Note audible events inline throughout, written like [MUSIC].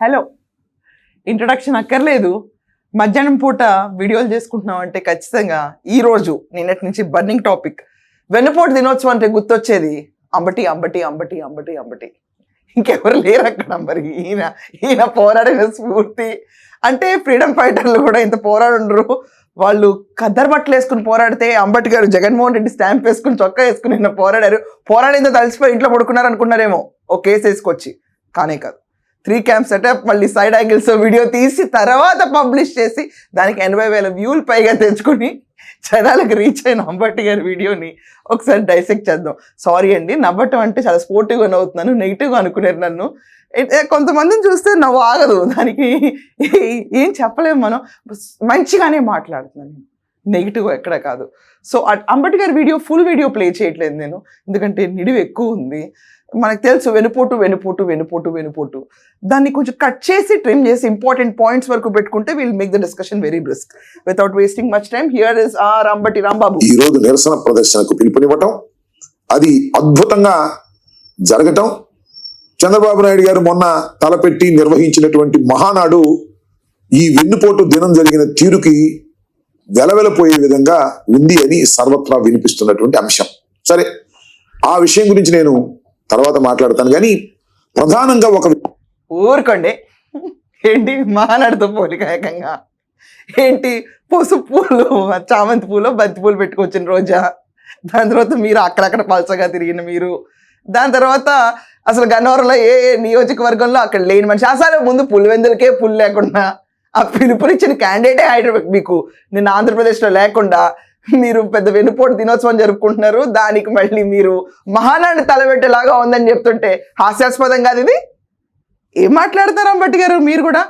Hello. Introduction అక్కర్లేదు. మధ్యాహ్నం పూట వీడియోలు చేసుకుంటున్నాం అంటే ఖచ్చితంగా ఈరోజు నిన్నటి నుంచి బర్నింగ్ టాపిక్ వెన్నుపోటు దినోత్సవం అంటే గుర్తొచ్చేది. అంబటి అంబటి అంబటి అంబటి అంబటి. ఇంకెవరు లేరు అక్కడ మరి. ఈయన ఈయన పోరాడిన స్ఫూర్తి. అంటే ఫ్రీడమ్ ఫైటర్లు కూడా ఇంత పోరాడుండ్రు. వాళ్ళు కద్దరు బట్టలు వేసుకుని పోరాడితే అంబటి గారు జగన్మోహన్ రెడ్డి స్టాంప్ వేసుకుని చొక్కా వేసుకుని నిన్న పోరాడారు. పోరాడిందో తలిసిపోయి ఇంట్లో పడుకున్నారు అనుకున్నారేమో ఓ కేసు వేసుకొచ్చి. కానే కాదు. త్రీ క్యామ్ సెటప్ మళ్ళీ సైడ్ యాంగిల్స్ వీడియో తీసి తర్వాత పబ్లిష్ చేసి దానికి ఎనభై వేల వ్యూలు పైగా తెచ్చుకొని జనాలకు రీచ్ అయిన అంబటి గారి వీడియోని ఒకసారి డైసెక్ట్ చేద్దాం. సారీ అండి నవ్వటం అంటే చాలా స్పోర్టివ్గా నవ్వుతున్నాను నెగిటివ్గా అనుకునేది నన్ను. కొంతమందిని చూస్తే నవ్వు ఆగదు. దానికి ఏం చెప్పలేము మనం. మంచిగానే మాట్లాడుతున్నాను నెగిటివ్ ఎక్కడ కాదు. సో అంబటి గారి వీడియో ఫుల్ వీడియో ప్లే చేయట్లేదు నేను. ఎందుకంటే నిడివి ఎక్కువ ఉంది. మనకు తెలుసు వెనుపోటు వెనుపోటు వెనుపోటు వెనుపోటు. దాన్ని కొంచెం కట్ చేసి ట్రిమ్ చేసి ఇంపార్టెంట్ పాయింట్స్ వరకు పెట్టుకుంటే will make the discussion very brisk without wasting much time here is R రాంబటి Rambabu ఈ రోజు నిరసన ప్రదర్శనకు పిలుపునివ్వటం అది అద్భుతంగా జరగటం. చంద్రబాబు నాయుడు గారు మొన్న తలపెట్టి నిర్వహించినటువంటి మహానాడు ఈ వెన్నుపోటు దినం జరిగిన తీరుకి వెలవెలపోయే విధంగా ఉంది అని సర్వత్రా వినిపిస్తున్నటువంటి అంశం. సరే ఆ విషయం గురించి నేను తర్వాత మాట్లాడతాను. కానీ ప్రధానంగా ఒక ఊరుకోండి. ఏంటి మాట్లాడుతూ పోలిక ఏకంగా ఏంటి పసుపు పూలు చామంతి పూలు బంతి పూలు పెట్టుకొచ్చిన రోజా? దాని తర్వాత మీరు అక్కడక్కడ పలసగా తిరిగిన మీరు. దాని తర్వాత అసలు గన్నవరంలో ఏ ఏ నియోజకవర్గంలో అక్కడ లేని మనిషి? అసలు ముందు పులివెందులకే పులు లేకుండా ఆ పిలుపునిచ్చిన క్యాండిడేటే హైదరాబాద్ మీకు? నిన్న ఆంధ్రప్రదేశ్లో లేకుండా మీరు పెద్ద వెనుపోటు దినోత్సవం జరుపుకుంటున్నారు. దానికి మళ్ళీ మీరు మహానాడు తలబెట్టేలాగా ఉందని చెప్తుంటే హాస్యాస్పదం కాదు ఇది? ఏం మాట్లాడతారు అంబట్టి గారు మీరు కూడా?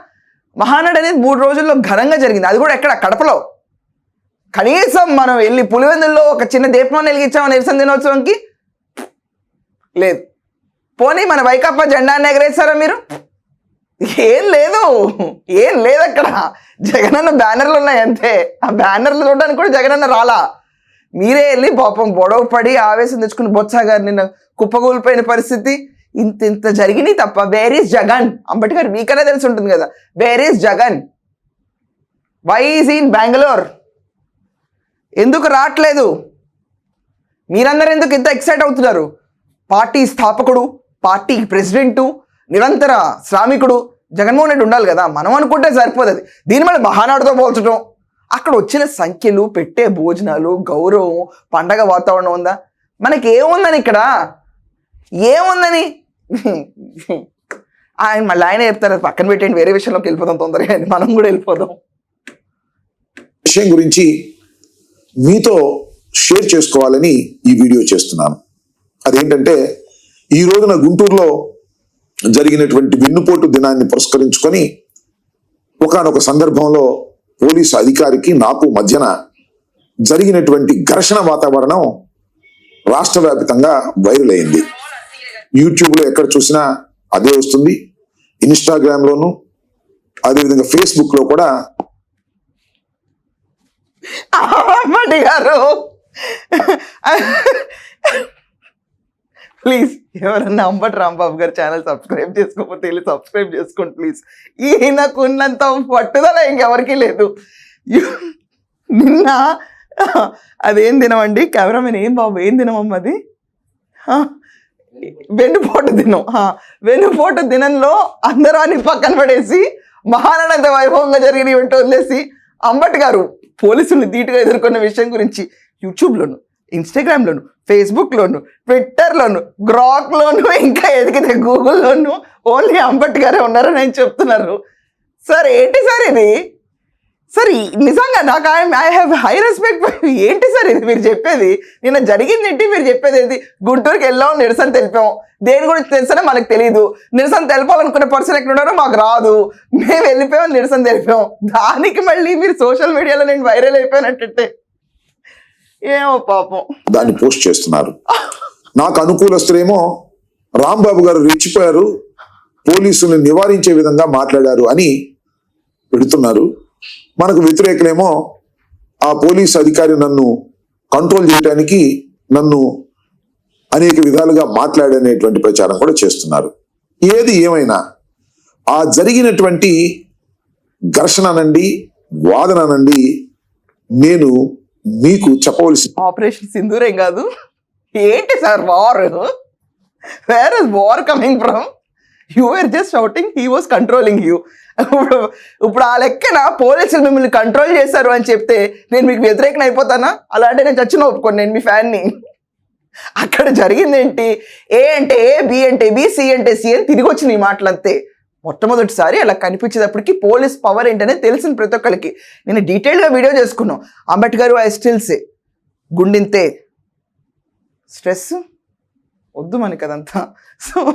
మహానాడు అనేది మూడు రోజుల్లో ఘనంగా జరిగింది. అది కూడా ఎక్కడ? కడపలో. కనీసం మనం వెళ్ళి పులివెందుల్లో ఒక చిన్న దీపం వెలిగించామని నిరసన దినోత్సవంకి? లేదు. పోనీ మన వైకాపా జెండాన్ని ఎగరేస్తారా మీరు? ఏం లేదు. ఏం లేదు అక్కడ. జగనన్న బ్యానర్లు ఉన్నాయి అంతే. ఆ బ్యానర్లు చూడడానికి కూడా జగనన్న రాలా. మీరే వెళ్ళి పాపం గొడవ పడి ఆవేశం తెచ్చుకుని బొత్స గారు నిన్న కుప్పగూలిపోయిన పరిస్థితి. ఇంత ఇంత జరిగినాయి తప్ప వేర్ ఈస్ జగన్? అంబటి గారు మీకనే తెలిసి ఉంటుంది కదా. Where is Jagan? Why is in Bengaluru ఎందుకు రావట్లేదు? మీరందరూ ఎందుకు ఇంత ఎక్సైట్ అవుతున్నారు? పార్టీ స్థాపకుడు పార్టీ ప్రెసిడెంటు నిరంతర శ్రామికుడు జగన్మోహన్ రెడ్డి ఉండాలి కదా మనం అనుకుంటే సరిపోదు అది. దీని మీద మహానాడుతో పోల్చడం అక్కడ వచ్చిన సంఖ్యలు పెట్టే భోజనాలు గౌరవం పండగ వాతావరణం ఉందా? మనకి ఏముందని ఇక్కడ? ఏముందని? [LAUGHS] ఆయన మళ్ళీ ఆయన చెప్తారు పక్కన పెట్టండి వేరే విషయంలోకి వెళ్ళిపోతాం తొందరగా మనం కూడా వెళ్ళిపోదాం. విషయం గురించి మీతో షేర్ చేసుకోవాలని ఈ వీడియో చేస్తున్నాను. అదేంటంటే ఈ రోజున గుంటూరులో జరిగినటువంటి వెన్నుపోటు దినాన్ని పురస్కరించుకొని ఒకానొక సందర్భంలో పోలీసు అధికారికి నాకు మధ్యన జరిగినటువంటి ఘర్షణ వాతావరణం రాష్ట్ర వ్యాప్తంగా వైరల్ అయింది. యూట్యూబ్లో ఎక్కడ చూసినా అదే వస్తుంది. ఇన్స్టాగ్రామ్లోను అదేవిధంగా ఫేస్బుక్లో కూడా గారు! ప్లీజ్ ఎవరన్నా అంబట్ రాంబాబు గారు ఛానల్ సబ్స్క్రైబ్ చేసుకోకపోతే వెళ్ళి సబ్స్క్రైబ్ చేసుకోండి ప్లీజ్. ఈయనకున్నంత పట్టుదల ఇంకెవరికీ లేదు. నిన్న అదేం దినం అండి కెమెరామెన్ ఏం బాబు ఏం దినం అది? వెన్నుపోటు దినం వెన్నుపోటు దినంలో అందరాన్ని పక్కన పడేసి మహానంద వైభవంగా జరిగిన ఈవెంట్ వదిలేసి అంబట్ గారు పోలీసుల్ని ధీటుగా ఎదుర్కొన్న విషయం గురించి యూట్యూబ్లోను ఇన్స్టాగ్రామ్లోను ఫేస్బుక్లోను ట్విట్టర్లోను గ్రాక్లోను ఇంకా ఎదిగితే గూగుల్లోను ఓన్లీ అంబట్ గారే ఉన్నారని నేను చెప్తున్నారు. సార్ ఏంటి సార్ ఇది? సార్ నిజంగా నాకు I I have high respect ఏంటి సార్ ఇది మీరు చెప్పేది? నిన్న జరిగింది ఏంటి? మీరు చెప్పేది ఏంటి? గుంటూరుకి వెళ్ళాం నిరసన తెలిపాం. దేని గురించి తెలిసినా మనకు తెలియదు నిరసన తెలపాలనుకునే పర్సన్ ఎక్కడ ఉన్నారో మాకు రాదు. మేము వెళ్ళిపోయాం నిరసన తెలిపాం. దానికి మళ్ళీ మీరు సోషల్ మీడియాలో నేను వైరల్ అయిపోయినట్టే ఏమో పాపం. దాన్ని పోస్ట్ చేస్తున్నారు. నాకు అనుకూలస్తులేమో రాంబాబు గారు రెచ్చిపోయారు పోలీసుల్ని నివారించే విధంగా మాట్లాడారు అని పెడుతున్నారు. మనకు వ్యతిరేకులేమో ఆ పోలీస్ అధికారి నన్ను కంట్రోల్ చేయడానికి నన్ను అనేక విధాలుగా మాట్లాడనేటువంటి ప్రచారం కూడా చేస్తున్నారు. ఏది ఏమైనా ఆ జరిగినటువంటి ఘర్షణ వాదననండి వాదన నేను మీకు చెప్పవలసి ఆపరేషన్ సింధూరేం కాదు. ఏంటి sir war where is war coming from you are just shouting he was controlling you ఇప్పుడు ఇప్పుడు ఆ లెక్కన పోలీసులు మిమ్మల్ని కంట్రోల్ చేశారు అని చెప్తే నేను మీకు వ్యతిరేకం అయిపోతానా? అలా అంటే నేను చచ్చిన ఒప్పుకోను నేను మీ ఫ్యాన్ని అక్కడ జరిగింది ఏంటి? ఏ అంటే ఏ బి అంటే బి సి అంటే సి అని తిరిగి వచ్చిన ఈ మాటలు అంతే మొట్టమొదటిసారి అలా కనిపించేటప్పటికి పోలీస్ పవర్ ఏంటనే తెలిసిన ప్రతి ఒక్కరికి నేను డీటెయిల్గా వీడియో చేసుకున్నాం. అంబేద్కర్ ఐ స్టిల్సే గుండింతే. స్ట్రెస్? వద్దు మనకి అదంతా. సో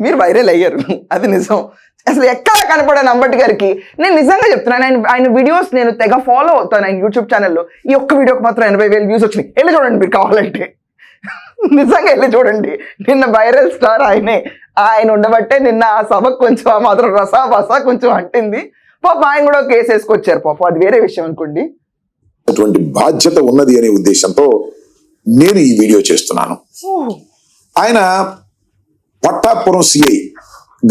మీరు వైరల్ అయ్యారు. అది నిజం. అసలు ఎక్కడ కనపడాను అంబేద్కర్కి నేను నిజంగా చెప్తున్నాను ఆయన ఆయన వీడియోస్ నేను తెగ ఫాలో అవుతాను ఆయన యూట్యూబ్ ఛానల్లో ఈ ఒక్క వీడియోకి మాత్రం ఎనభై వేలు వ్యూస్ వచ్చినాయి. వెళ్ళి చూడండి మీరు కావాలంటే. నిజంగా వెళ్ళి చూడండి. నిన్న వైరల్ స్టార్ ఆయనే. ఆయన ఉండబట్టే నిన్న ఆ సభకు కొంచెం ఆ మాత్రం రసా బసా కొంచెం అంటింది. పాప ఆయన కూడా కేసు వేసుకొచ్చారు పాప. అది వేరే విషయం అనుకోండి. అటువంటి బాధ్యత ఉన్నది అనే ఉద్దేశంతో నేను ఈ వీడియో చేస్తున్నాను. ఆయన పట్టాపురం సిఐ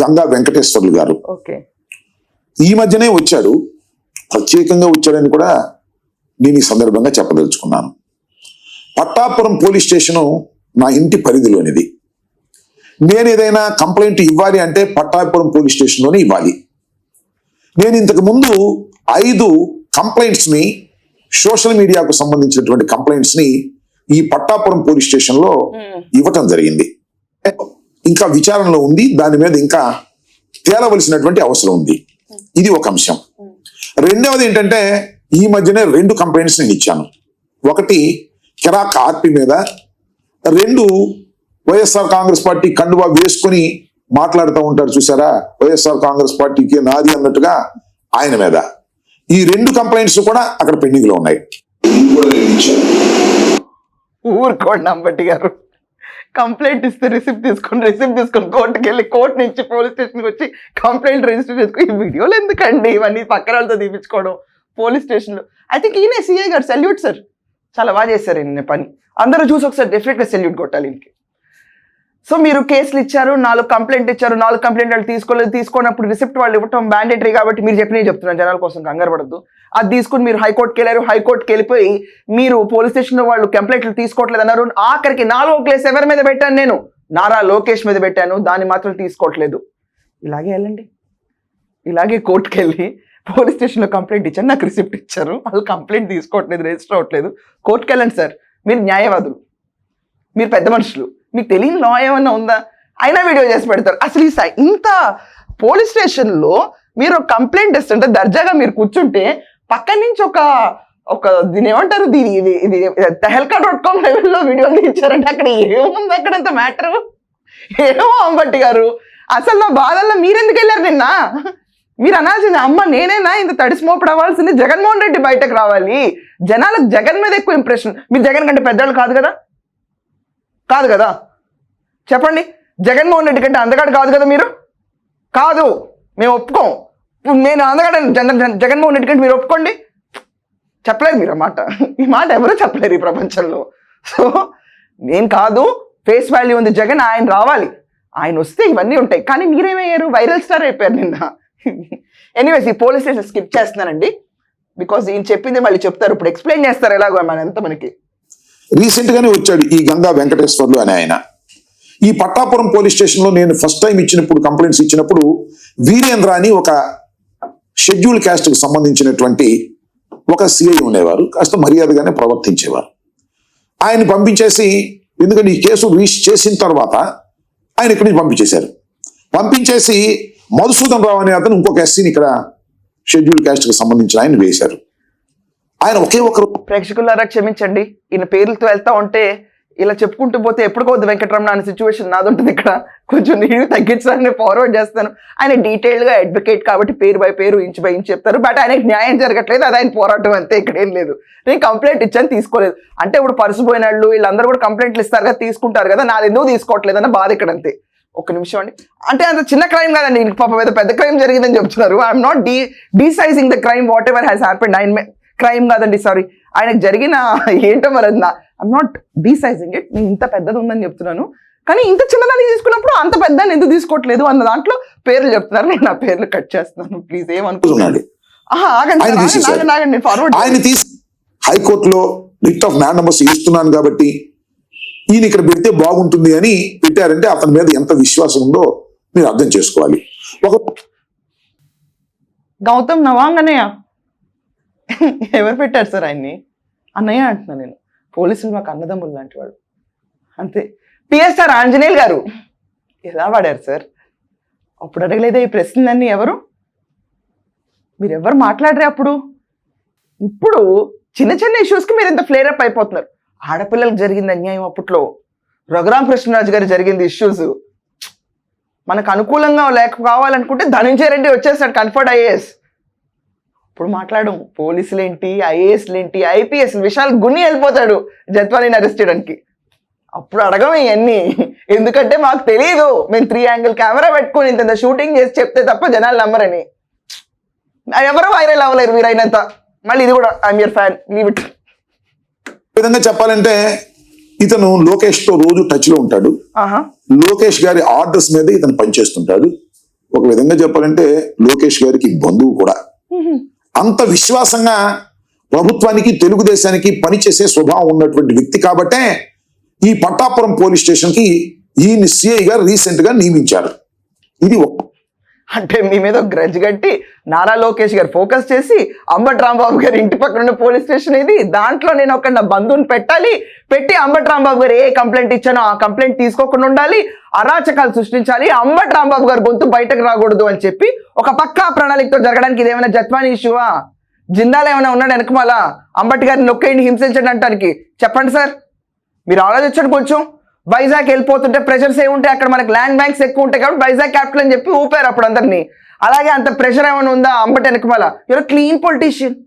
గంగా వెంకటేశ్వర్లు గారు. ఓకే. ఈ మధ్యనే వచ్చాడు. ప్రత్యేకంగా వచ్చాడని కూడా నేను ఈ సందర్భంగా చెప్పదలుచుకున్నాను. పట్టాపురం పోలీస్ స్టేషను నా ఇంటి పరిధిలోనిది. నేను ఏదైనా కంప్లైంట్ ఇవ్వాలి అంటే పట్టాపురం పోలీస్ స్టేషన్లోనే ఇవ్వాలి. నేను ఇంతకు ముందు ఐదు కంప్లైంట్స్ని సోషల్ మీడియాకు సంబంధించినటువంటి కంప్లైంట్స్ని ఈ పట్టాపురం పోలీస్ స్టేషన్లో ఇవ్వటం జరిగింది. ఇంకా విచారణలో ఉంది దాని మీద ఇంకా తేలవలసినటువంటి అవసరం ఉంది. ఇది ఒక అంశం. రెండవది ఏంటంటే ఈ మధ్యనే రెండు కంప్లైంట్స్ నేను ఇచ్చాను. ఒకటి కిరాక్ ఆర్పి మీద రెండు వైఎస్ఆర్ కాంగ్రెస్ పార్టీ కండువా వేసుకొని మాట్లాడుతూ ఉంటారు చూసారా వైఎస్ఆర్ కాంగ్రెస్ పార్టీకి నాది అన్నట్టుగా ఆయన మీద. ఈ రెండు కంప్లైంట్స్ కూడా అక్కడ పెండింగ్లో ఉన్నాయి. ఊరుకోండి అంబట్టి గారు. కంప్లైంట్ ఇస్తే రిసిప్ట్ తీసుకొని రిసిప్ట్ తీసుకొని కోర్టుకి వెళ్ళి కోర్టు నుంచి పోలీస్ స్టేషన్కి వచ్చి కంప్లైంట్ రిజిస్టర్ చేసుకుని ఈ వీడియోలు ఎందుకండి? ఇవన్నీ పక్కన వాళ్ళతో తీపించుకోవడం పోలీస్ స్టేషన్లో ఐ థింక్ ఈయన సిఐ గారు సెల్యూట్ సార్ చాలా బాగా చేశారు ఈయన పని. అందరూ చూసి ఒకసారి డెఫినెట్గా సెల్యూట్ కొట్టాలి ఈయనకి. సో మీరు కేసులు ఇచ్చారు నాలుగు కంప్లైంట్ ఇచ్చారు నాలుగు కంప్లైంట్ వాళ్ళు తీసుకోలేదు తీసుకున్నప్పుడు రిసిప్ట్ వాళ్ళు ఇవ్వటం మ్యాండేటరీ కాబట్టి మీరు చెప్పినవి చెప్తున్నాను జనాల కోసం కంగారు పడద్దు. అది తీసుకుని మీరు హైకోర్టుకి వెళ్ళారు హైకోర్టుకి వెళ్ళిపోయి మీరు పోలీస్ స్టేషన్లో వాళ్ళు కంప్లైంట్లు తీసుకోవట్లేదు అన్నారు. ఆఖరికి నాలుగో కేసు ఎవరి మీద పెట్టాను నేను? నారా లోకేష్ మీద పెట్టాను దాన్ని మాత్రం తీసుకోవట్లేదు. ఇలాగే వెళ్ళండి. ఇలాగే కోర్టుకి వెళ్ళి పోలీస్ స్టేషన్లో కంప్లైంట్ ఇచ్చాను నాకు రిసిప్ట్ ఇచ్చారు వాళ్ళు కంప్లైంట్ తీసుకోవట్లేదు రిజిస్టర్ అవ్వట్లేదు. కోర్టుకి వెళ్ళండి సార్ మీరు న్యాయవాదులు. మీరు పెద్ద మనుషులు. మీకు తెలియని లా ఏమన్నా ఉందా? అయినా వీడియో చేసి పెడతారు. అసలు ఈ సై- ఇంత పోలీస్ స్టేషన్లో మీరు కంప్లైంట్ ఇస్తుంటే దర్జాగా మీరు కూర్చుంటే పక్క నుంచి ఒక ఒక దీని ఏమంటారు? దీని ఇది ఇది తెహల్కా డాట్ కామ్ లెవెల్లో వీడియోలు ఇచ్చారంటే అక్కడ ఏముంది అక్కడ అంత మ్యాటర్ ఏమో అంబట్టి గారు. అసలు నా బాధల్లో మీరెందుకు వెళ్ళారు నిన్న? మీరు అనాల్సింది అమ్మ నేనేనా? ఇంత తడిసిమోపడు అవ్వాల్సింది జగన్మోహన్ రెడ్డి బయటకు రావాలి. జనాలకు జగన్ మీద ఎక్కువ ఇంప్రెషన్ మీరు జగన్ కంటే పెద్దవాళ్ళు కాదు కదా? కాదు కదా? చెప్పండి. జగన్మోహన్ రెడ్డి కంటే అందగాడు కాదు కదా మీరు? కాదు. మేము ఒప్పుకోం. నేను అందగాడు జగన్ జగన్మోహన్ రెడ్డి కంటే మీరు ఒప్పుకోండి. చెప్పలేరు మీరు అన్నమాట ఈ మాట ఎవరూ చెప్పలేరు ఈ ప్రపంచంలో. సో నేను కాదు. ఫేస్ వాల్యూ ఉంది జగన్ ఆయన రావాలి. ఆయన వస్తే ఇవన్నీ ఉంటాయి. కానీ మీరేమయ్యారు? వైరల్ స్టార్ అయిపోయారు నిన్న. ఎనీవేస్ ఈ పోలీస్ స్టేషన్ స్కిప్ చేస్తున్నానండి. బికాజ్ ఈయన చెప్పింది మళ్ళీ చెప్తారు. ఇప్పుడు ఎక్స్ప్లెయిన్ చేస్తారు ఎలాగో మన ఎంత మనకి. రీసెంట్ గానే వచ్చాడు ఈ గంగా వెంకటేశ్వర్లు అని ఆయన. ఈ పట్టాపురం పోలీస్ స్టేషన్లో నేను ఫస్ట్ టైం ఇచ్చినప్పుడు కంప్లైంట్స్ ఇచ్చినప్పుడు వీరేంద్ర అని ఒక షెడ్యూల్ క్యాస్ట్కు సంబంధించినటువంటి ఒక సిఐ ఉండేవారు కాస్త మర్యాదగానే ప్రవర్తించేవారు. ఆయన పంపించేసి ఎందుకంటే ఈ కేసు రీచ్ చేసిన తర్వాత ఆయన ఇక్కడి నుంచి పంపించేశారు. పంపించేసి మధుసూదన్ రావు అనే అతను ఇంకొక ఎస్సీని ఇక్కడ షెడ్యూల్ క్యాస్ట్కు సంబంధించిన ఆయన వేశారు. ఆయన ఒకే ఒకరు ప్రేక్షకులారా క్షమించండి. ఈయన పేర్లతో వెళ్తా ఉంటే ఇలా చెప్పుకుంటూ పోతే ఎప్పుడుకోవద్దు వెంకటరమణ అనే సిచ్యువేషన్ నాది ఉంటుంది ఇక్కడ. కొంచెం నేను తగ్గించడానికి ఫార్వర్డ్ చేస్తాను. ఆయన డీటెయిల్గా అడ్వకేట్ కాబట్టి పేరు బై పేరు ఇంచు బై ఇంచు చెప్తారు. బట్ ఆయనకి న్యాయం జరగట్లేదు. అది ఆయన పోరాటం అంతే. ఇక్కడ ఏం లేదు. నేను కంప్లైంట్ ఇచ్చాను తీసుకోలేదు. అంటే ఇప్పుడు పరుసుపోయిన వాళ్ళు వీళ్ళందరూ కూడా కంప్లైంట్లు ఇస్తారు కదా తీసుకుంటారు కదా. నాది ఎందుకు తీసుకోవట్లేదు అన్న బాధ ఇక్కడ అంతే. ఒక్క నిమిషం అండి. అంటే అంత చిన్న క్రైమ్ కాదండి. పాప పాపం ఏదో పెద్ద క్రైమ్ జరిగిందని చెప్తున్నారు. I'm not D deciding the crime whatever has happened may crime కాదండి సారీ ఆయనకు జరిగిన ఏంటో మరి ఐమ్ నాట్ డీసైజింగ్ ఇట్ నేను ఇంత పెద్దది ఉందని చెప్తున్నాను. కానీ ఇంత చిన్నదాన్ని తీసుకున్నప్పుడు అంత పెద్దని ఎందుకు తీసుకోవట్లేదు అన్న దాంట్లో పేర్లు చెప్తున్నారు. నేను నా పేర్లు కట్ చేస్తున్నాను. ప్లీజ్ ఆగండి ఆయన తీసి హైకోర్టులో రిట్ ఆఫ్ మ్యాండమస్ ఇస్తున్నాను కాబట్టి ఈయన ఇక్కడ పెడితే బాగుంటుంది అని పెట్టారంటే అతని మీద ఎంత విశ్వాసం ఉందో మీరు అర్థం చేసుకోవాలి. ఒక గౌతమ్ నవాంగ్ ఎవరు పెట్టారు సార్ ఆయన్ని? అన్నయ్య అంటున్నా నేను. పోలీసులు మాకు అన్నదమ్ములు లాంటి వాడు అంతే. పిఎస్ఆర్ ఆంజనేయులు గారు. ఎలా వాడారు సార్? అప్పుడు అడగలేదే ఈ ప్రశ్నలన్నీ ఎవరు? మీరు ఎవరు మాట్లాడరే అప్పుడు? ఇప్పుడు చిన్న చిన్న ఇష్యూస్కి మీరు ఇంత ఫ్లేరప్ అప్ అయిపోతున్నారు. ఆడపిల్లలకు జరిగింది అన్యాయం అప్పట్లో. రఘురాం కృష్ణరాజు గారు జరిగింది ఇష్యూస్ మనకు అనుకూలంగా లేక కావాలనుకుంటే ధనంజయ రెడ్డి వచ్చేసాడు కంఫర్ట్ ఐఏఎస్. ఇప్పుడు మాట్లాడడం. పోలీసులు ఏంటి ఐఏఎస్లు ఏంటి ఐపీఎస్ విషయాలు గుని వెళ్ళిపోతాడు. జత్వానీని అరెస్ట్ చేయడానికి. అప్పుడు అడగం ఇవన్నీ ఎందుకంటే మాకు తెలియదు మేము త్రీ యాంగిల్ కెమెరా పెట్టుకొని ఇంత షూటింగ్ చేసి చెప్తే తప్ప జనాలు నమ్మరని. ఎవరు వైరల్ అవ్వలేరు వీరైనంత. మళ్ళీ ఇది కూడా I'm your fan leave it విధంగా చెప్పాలంటే ఇతను లోకేష్తో రోజు టచ్లో ఉంటాడు. ఆహా. లోకేష్ గారి ఆర్డర్స్ మీద ఇతను పనిచేస్తుంటాడు. ఒక విధంగా చెప్పాలంటే లోకేష్ గారికి బంధువు కూడా. అంత విశ్వాసంగా ప్రభుత్వానికి తెలుగుదేశానికి పనిచేసే స్వభావం ఉన్నటువంటి వ్యక్తి కాబట్టే ఈ పట్టాపురం పోలీస్ స్టేషన్కి ఈయన రీసెంట్గా నియమించారు. ఇది అంటే మీ మీద గ్రజ్ కట్టి నారా లోకేష్ గారు ఫోకస్ చేసి అంబట్ రాంబాబు గారి ఇంటి పక్కన ఉన్న పోలీస్ స్టేషన్ ఇది. దాంట్లో నేను ఒక నా బంధువుని పెట్టాలి. పెట్టి అంబట్ రాంబాబు గారు ఏ కంప్లైంట్ ఇచ్చానో ఆ కంప్లైంట్ తీసుకోకుండా ఉండాలి. అరాచకాలు సృష్టించాలి. అంబట్ రాంబాబు గారు గొంతు బయటకు రాకూడదు అని చెప్పి ఒక పక్కా ప్రణాళికతో జరగడానికి ఇదేమైనా జత్వాని ఇష్యూవా జిందాలు ఏమైనా ఉన్నాడు వెనకమాల అంబటి గారిని నొక్కేయండి హింసించండి అంటానికి. చెప్పండి సార్. మీరు ఆలోచించండి కొంచెం. వైజాగ్ వెళ్ళిపోతుంటే ప్రెషర్స్ ఏముంటాయి అక్కడ మనకి ల్యాండ్ బ్యాంక్స్ ఎక్కువ ఉంటాయి కాబట్టి వైజాగ్ క్యాపిటల్ అని చెప్పి ఊపారు అప్పుడు అందరినీ. అలాగే అంత ప్రెషర్ ఏమైనా ఉందా అంబటి వెనకమాల? యూర్ క్లీన్ పొలిటీషియన్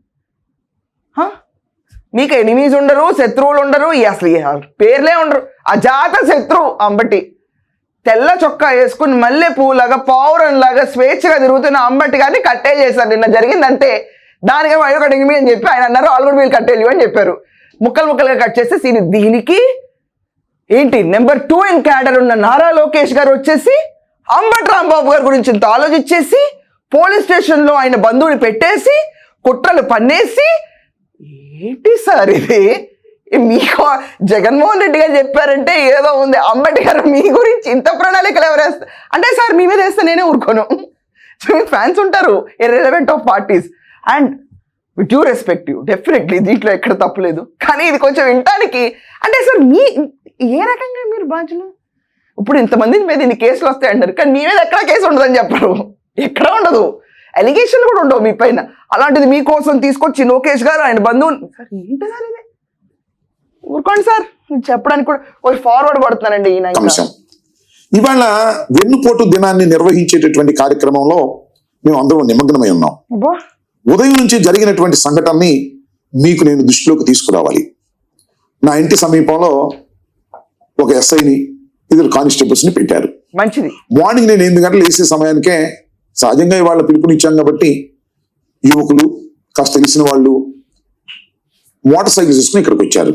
మీకు ఎనిమీస్ ఉండరు శత్రువులు ఉండరు అసలు పేర్లే ఉండరు. అజాత శత్రువు అంబటి. తెల్ల చొక్కా వేసుకుని మల్లె పువ్వులాగా పౌరంలాగా స్వేచ్ఛగా తిరుగుతున్న అంబటి గారిని కట్టే చేశారు. నిన్న జరిగిందంటే అంతే. దానికి అని చెప్పి ఆయన అన్నారు వాళ్ళు కూడా వీళ్ళు కట్టేళ్ళు అని చెప్పారు. ముక్కలు ముక్కలుగా కట్ చేస్తే దీని దీనికి ఏంటి? నెంబర్ టూ ఇన్ క్యాడర్ ఉన్న నారా లోకేష్ గారు వచ్చేసి అంబటి రాంబాబు గారి గురించి ఇంత ఆలోచించేసి పోలీస్ స్టేషన్లో ఆయన బంధువుని పెట్టేసి కుట్రలు పన్నేసి ఏంటి సార్ ఇది? మీకు జగన్మోహన్ రెడ్డి గారు చెప్పారంటే ఏదో ఉంది. అంబటి గారు మీ గురించి ఇంత ప్రణాళికలు ఎవరు వేస్తారు అంటే సార్ మీ మీద వేస్తే నేనే ఊరుకోను. సో మీ ఫ్యాన్స్ ఉంటారు irrelevant of parties and with due respective definitely దీంట్లో ఎక్కడ తప్పలేదు కానీ ఇది కొంచెం వినటానికి అంటే సార్ మీ ఏ రకంగా మీరు బాధ్యులు? ఇప్పుడు ఇంతమంది మీద ఇన్ని కేసులు వస్తాయి అంటారు. కానీ మీ మీద ఎక్కడ కేసు ఉండదని చెప్పరు. ఎక్కడ ఉండదు. అలిగేషన్లు కూడా ఉండవు మీ పైన. అలాంటిది మీకోసం తీసుకొచ్చి లోకేష్ గారు ఆయన బంధువులు సార్ ఏంటి సార్ ఇది? ఊరుకోండి సార్. చెప్పడానికి కూడా ఒక ఫార్వర్డ్ పడుతున్నానండి ఈయన ఇవాళ వెన్నుపోటు దినాన్ని నిర్వహించేటటువంటి కార్యక్రమంలో మేము అందరం నిమగ్నమై ఉన్నాం. ఉదయం నుంచి జరిగినటువంటి సంఘటనని మీకు నేను దృష్టిలోకి తీసుకురావాలి. నా ఇంటి సమీపంలో ఒక ఎస్ఐని ఇద్దరు కానిస్టేబుల్స్ని పెట్టారు. మంచిది. మార్నింగ్ నేను ఎనిమిది గంటలు వేసే సమయానికే సహజంగా ఇవాళ పిలుపునిచ్చాం కాబట్టి యువకులు కాస్త తెలిసిన వాళ్ళు మోటార్ సైకిల్ తీసుకుని ఇక్కడికి వచ్చారు.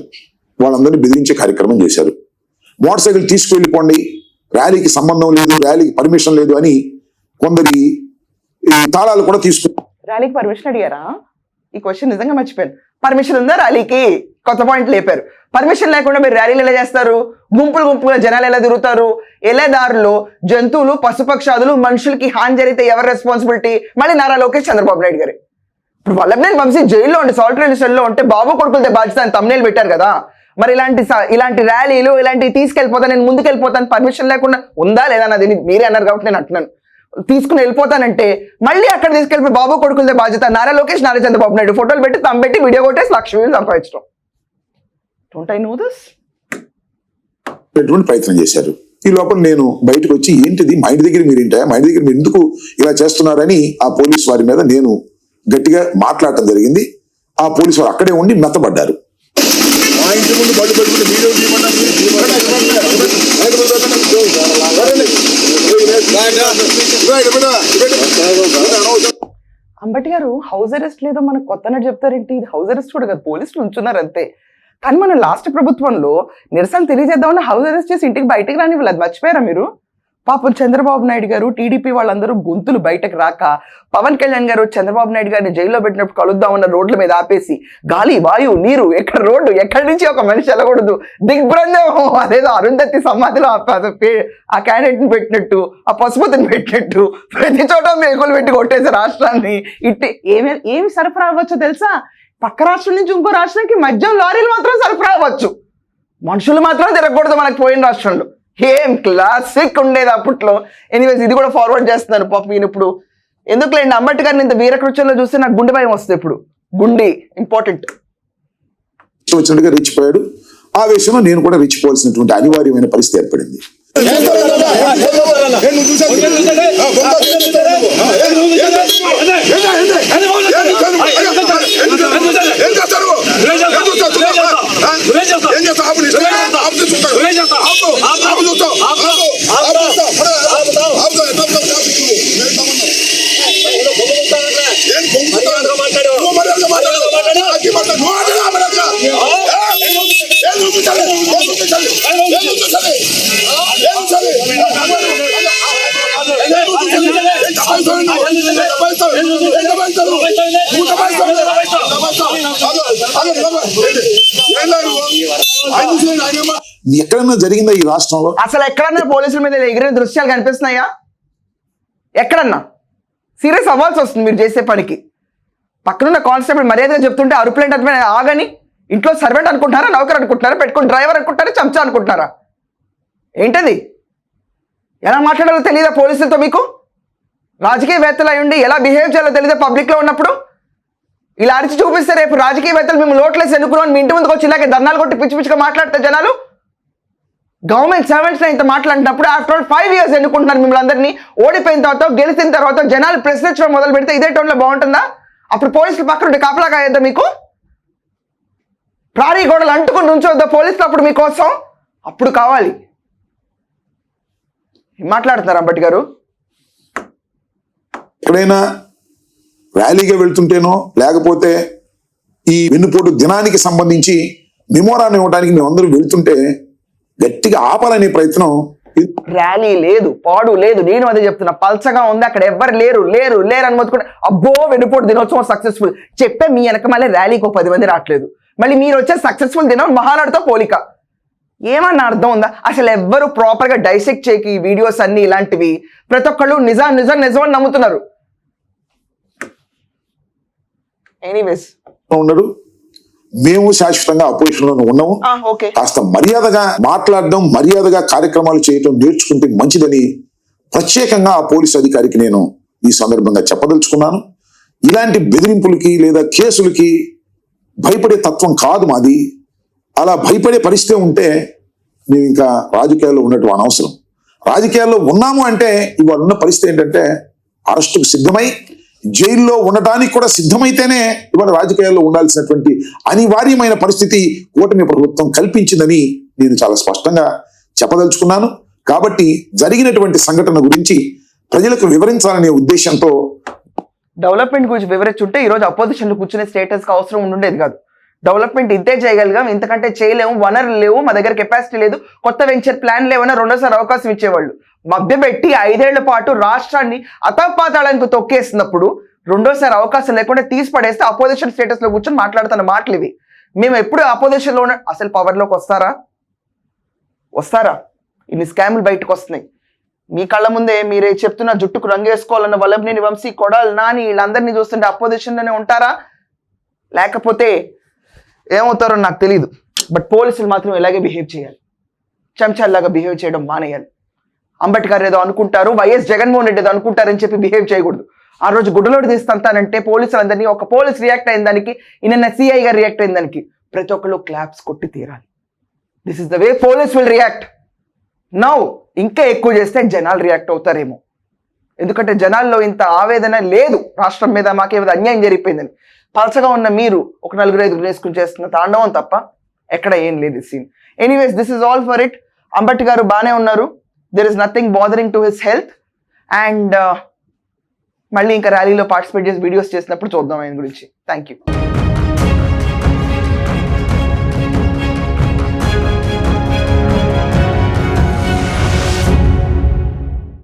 వాళ్ళందరినీ బెదిరించే కార్యక్రమం చేశారు. మోటార్ సైకిల్ తీసుకువెళ్ళిపోండి ర్యాలీకి సంబంధం లేదు ర్యాలీకి పర్మిషన్ లేదు అని కొందరి ఈ తాళాలు కూడా తీసుకు ర్యాలీకి పర్మిషన్ అడిగారా? ఈ క్వశ్చన్ నిజంగా మర్చిపోయాను. పర్మిషన్ ఉందా ర్యాలీకి కొత్త పాయింట్ లేపారు. పర్మిషన్ లేకుండా మీరు ర్యాలీలు ఎలా చేస్తారు? గుంపులు గుంపులు జనాలు ఎలా తిరుగుతారు? ఎలేదారులు జంతువులు పశుపక్షాదులు మనుషులకి హాని జరిగితే ఎవరు రెస్పాన్సిబిలిటీ మళ్ళీ నారా లోకేష్ చంద్రబాబు నాయుడు గారు. ఇప్పుడు వల్లభనేని వంశీ జైల్లో ఉండి సాల్టరీ సెల్లో ఉంటే బాబు కొడుకులతో బాధ్యత అని తమ్నేలు పెట్టారు కదా. మరి ఇలాంటి ఇలాంటి ర్యాలీలు ఇలాంటివి తీసుకెళ్ళిపోతాను నేను ముందుకెళ్ళిపోతాను పర్మిషన్ లేకుండా ఉందా లేదా నాది మీరే అన్నారు కాబట్టి నేను అంటున్నాను. తీసుకుని వెళ్ళిపోతానంటే మళ్ళీ అక్కడ తీసుకెళ్ళిపోయి బాబు కొడుకులదే బాధ్యత. నారా లోకేష్ నారా చంద్రబాబు నాయుడు ఫోటోలు పెట్టి తమ్ పెట్టి వీడియో కొట్టేసి లక్ష వేలు సంపాదించడం. డోంట్ ఐ నో దిస్ ప్రయత్నం చేశారు? ఈ లోపల నేను బయటకు వచ్చి ఏంటిది? మా ఇంటి దగ్గర మీరు ఏంటా? మా ఇంటి దగ్గర మీరు ఎందుకు ఇలా చేస్తున్నారని ఆ పోలీస్ వారి మీద నేను గట్టిగా మాట్లాడటం జరిగింది. ఆ పోలీసు వారు అక్కడే ఉండి మెత్తబడ్డారు. మా ఇంటి ముందు బళ్ళు పెట్టుకుంటే మీరు అంబటి గారు హౌస్ అరెస్ట్ లేదో మనకు కొత్త చెప్తారేంటి? ఇది హౌస్ అరెస్ట్ కూడా కదా పోలీసులు ఉంచున్నారు అంతే. కానీ మన లాస్ట్ ప్రభుత్వంలో నిరసన తెలియజేద్దామని హౌస్ అరెస్ట్ చేసి ఇంటికి బయటకు రానివ్వలేదు అది మర్చిపోయారా మీరు? పాపం చంద్రబాబు నాయుడు గారు టీడీపీ వాళ్ళందరూ గొంతులు బయటకు రాక పవన్ కళ్యాణ్ గారు చంద్రబాబు నాయుడు గారిని జైల్లో పెట్టినప్పుడు కలుద్దామన్న రోడ్ల మీద ఆపేసి గాలి వాయు నీరు ఎక్కడ రోడ్డు ఎక్కడి నుంచి ఒక మనిషి వెళ్ళకూడదు. దిగ్భ్రంజం అదేదో అరుంధతి సమాధిలో ఆ క్యాండిడేట్ని ఆ పెట్టినట్టు ఆ పశుపతిని పెట్టినట్టు ప్రతి చోట మేకులు పెట్టి కొట్టేసి రాష్ట్రాన్ని ఇట్టి ఏమి ఏమి సరఫరా అవ్వచ్చో తెలుసా? పక్క రాష్ట్రం నుంచి ఇంకో రాష్ట్రానికి మద్యం లారీలు మాత్రం సరఫరా అవ్వచ్చు. మనుషులు మాత్రం తిరగకూడదు మనకు పోయిన రాష్ట్రంలో. ఏం క్లాసిక్ ఉండేది అప్పట్లో ఎనీవేస్ ఇది కూడా ఫార్వర్డ్ చేస్తున్నారు పాపం ఈయన ఇప్పుడు. ఎందుకులేండి? అంబేద్కర్ని ఇంత వీరకృత్యంలో చూస్తే నాకు గుండె భయం వస్తుంది ఇప్పుడు. గుండె ఇంపార్టెంట్ వచ్చినట్టుగా రెచ్చిపోయాడు. ఆ విషయంలో నేను కూడా రెచ్చిపోవాల్సినటువంటి అనివార్యమైన పరిస్థితి ఏర్పడింది? ఏం చేస్తారు? ఏం చూస్తావు? చూస్తావా? ఆ? ఏం చేస్తావు? ఆపు నీ ఇష్టం. ఆపు చూస్తావు. ఆపు. ఆపు చూస్తావు. ఆపు. ఆపు చూస్తావు. పడ. ఆపు. ఎక్కడన్నా జరిగిందా ఈ రాష్ట్రంలో? అసలు ఎక్కడన్నా పోలీసుల మీద ఎగిరిన దృశ్యాలు కనిపిస్తున్నాయా? ఎక్కడన్నా? సీరియస్ అవ్వాల్సి వస్తుంది మీరు చేసే పనికి. పక్కనున్న కానిస్టేబుల్ మర్యాదగా చెప్తుంటే అరుపులేంటి అర్థమైన? ఆగని. ఇంట్లో సర్వెంట్ అనుకుంటున్నారా? నౌకర్ అనుకుంటున్నారా? పెట్టుకుని డ్రైవర్ అనుకుంటారా చంచా అనుకుంటున్నారా? ఏంటది? ఎలా మాట్లాడాలో తెలియదా పోలీసులతో మీకు? రాజకీయవేత్తలు అయ్యుండి ఎలా బిహేవ్ చేయాలో తెలియదా పబ్లిక్లో ఉన్నప్పుడు? ఇలా అరిచి చూపిస్తే రేపు రాజకీయవేత్తలు మేము లోట్లేసి ఎన్నుకున్నాం మీ ఇంటి ముందుకు వచ్చి ఇలాగే ధర్నాలు కొట్టి పిచ్చి పిచ్చిగా మాట్లాడతారు జనాలు? గవర్నమెంట్ సెవెంట్స్ ఇంత మాట్లాడినప్పుడు ఆఫ్టర్ ఆల్ ఫైవ్ ఇయర్స్ ఎన్నుకుంటున్నారు మిమ్మల్ని అందరినీ. ఓడిపోయిన తర్వాత గెలిచిన తర్వాత జనాలు ప్రశ్నించడం మొదలు పెడితే ఇదే టౌన్లో బాగుంటుందా? అప్పుడు పోలీసులు పక్కన ఉంటే కాపలాగా కాయొద్దా మీకు? ప్రారీ గోడలు అంటుకుని ఉంచొద్దా పోలీసులు అప్పుడు మీకోసం? అప్పుడు కావాలి. మాట్లాడుతున్నారు అంబటి గారు? ఎక్కడైనా ర్యాలీగా వెళ్తుంటేనో లేకపోతే ఈ వెన్నుపోటు దినానికి సంబంధించి మెమోరాన్ని ఇవ్వడానికి మేమందరూ వెళ్తుంటే గట్టిగా ఆపాలనే ప్రయత్నం ర్యాలీ లేదు పాడు లేదు. నేను అదే చెప్తున్నా పల్చగా ఉంది అక్కడ ఎవ్వరు లేరు లేరు లేరు అని మొత్తుకుంటే అబ్బో వెనుపోటు దినోత్సవం సక్సెస్ఫుల్ చెప్పే మీ వెనక మళ్ళీ ర్యాలీకి ఒక పది మంది రావట్లేదు. మళ్ళీ మీరు వచ్చే సక్సెస్ఫుల్ దినం మహానాడుతో పోలిక. ఏమన్నా అర్థం ఉందా? అసలు ఎవ్వరు ప్రాపర్గా డైసెక్ట్ చేయకి ఈ వీడియోస్ అన్ని ఇలాంటివి. ప్రతి ఒక్కళ్ళు నిజం నిజం నిజం అని నమ్ముతున్నారు. ఎనీవేస్ ఉన్నాడు. మేము శాశ్వతంగా అపోజిషన్లో ఉన్నాము కాస్త మర్యాదగా మాట్లాడడం మర్యాదగా కార్యక్రమాలు చేయటం నేర్చుకుంటే మంచిదని ప్రత్యేకంగా ఆ పోలీస్ అధికారికి నేను ఈ సందర్భంగా చెప్పదలుచుకున్నాను. ఇలాంటి బెదిరింపులకి లేదా కేసులకి భయపడే తత్వం కాదు మాది. అలా భయపడే పరిస్థితి ఉంటే మేము ఇంకా రాజకీయాల్లో ఉండటం అనవసరం. రాజకీయాల్లో ఉన్నాము అంటే ఇవాళ ఉన్న పరిస్థితి ఏంటంటే అరెస్టుకు సిద్ధమై జైల్లో ఉండటానికి కూడా సిద్ధమైతేనే ఇవాళ రాజకీయాల్లో ఉండాల్సినటువంటి అనివార్యమైన పరిస్థితి కూటమి ప్రభుత్వం కల్పించిందని నేను చాలా స్పష్టంగా చెప్పదలుచుకున్నాను. కాబట్టి జరిగినటువంటి సంఘటన గురించి ప్రజలకు వివరించాలనే ఉద్దేశంతో డెవలప్మెంట్ గురించి వివరించుంటే ఈరోజు అపోజిషన్లో కూర్చునే స్టేటస్కి అవసరం ఉండేది కాదు. డెవలప్మెంట్ ఇంతే చేయగలిగాం. ఇంతకంటే చేయలేము. వనరులు లేవు. మా దగ్గర కెపాసిటీ లేదు. కొత్త వెంచర్ ప్లాన్ లేవన్నా రెండోసారి అవకాశం ఇచ్చేవాళ్ళు. మభ్యపెట్టి ఐదేళ్ళ పాటు రాష్ట్రాన్ని అతపాతాళానికి తొక్కేసినప్పుడు రెండోసారి అవకాశం లేకుండా తీసి పడేస్తే అపోజిషన్ స్టేటస్లో కూర్చొని మాట్లాడుతున్న మాటలు ఇవి. మేము ఎప్పుడు అపోజిషన్లో ఉన్న అసలు పవర్లోకి వస్తారా? వస్తారా? ఇన్ని స్కాములు బయటకు వస్తున్నాయి. మీ కళ్ళ ముందే మీరే చెప్తున్న జుట్టుకు రంగు వేసుకోవాలన్న వల్లభనేని వంశీ కొడాలి నాని వీళ్ళందరినీ చూస్తుంటే అపోజిషన్లోనే ఉంటారా? లేకపోతే ఏమవుతారో నాకు తెలియదు బట్ పోలీసులు మాత్రం ఇలాగే బిహేవ్ చేయాలి. చెంచాల్లాగా బిహేవ్ చేయడం మానేయాలి. అంబేద్కర్ ఏదో అనుకుంటారు వైఎస్ జగన్మోహన్ రెడ్డి ఏదో అనుకుంటారని చెప్పి బిహేవ్ చేయకూడదు. ఆ రోజు గుడ్డలోడు తీస్తానంటే పోలీసులందరినీ ఒక పోలీస్ రియాక్ట్ అయిన దానికి ఈయన సిఐ గారు రియాక్ట్ అయిన దానికి ప్రతి ఒక్కళ్ళు క్లాప్స్ కొట్టి తీరాలి. This is the way police will react now ఇంకా ఎక్కువ చేస్తే జనాలు రియాక్ట్ అవుతారేమో. ఎందుకంటే జనాల్లో ఇంత ఆవేదన లేదు. రాష్ట్రం మీద మాకేదో అన్యాయం జరిగిపోయిందని. పలసగా ఉన్న మీరు ఒక నలుగురు ఐదుగురు వేసుకుని చేస్తున్న తాండవం తప్ప ఎక్కడ ఏం లేదు scene anyways this is all for it Ambati గారు బాగానే ఉన్నారు. There is nothing bothering to his health and మళ్ళీ ఇంకా ర్యాలీలో పార్టిసిపేట్ చేసి వీడియోస్ చేసినప్పుడు చూద్దాం ఆయన గురించి. Thank you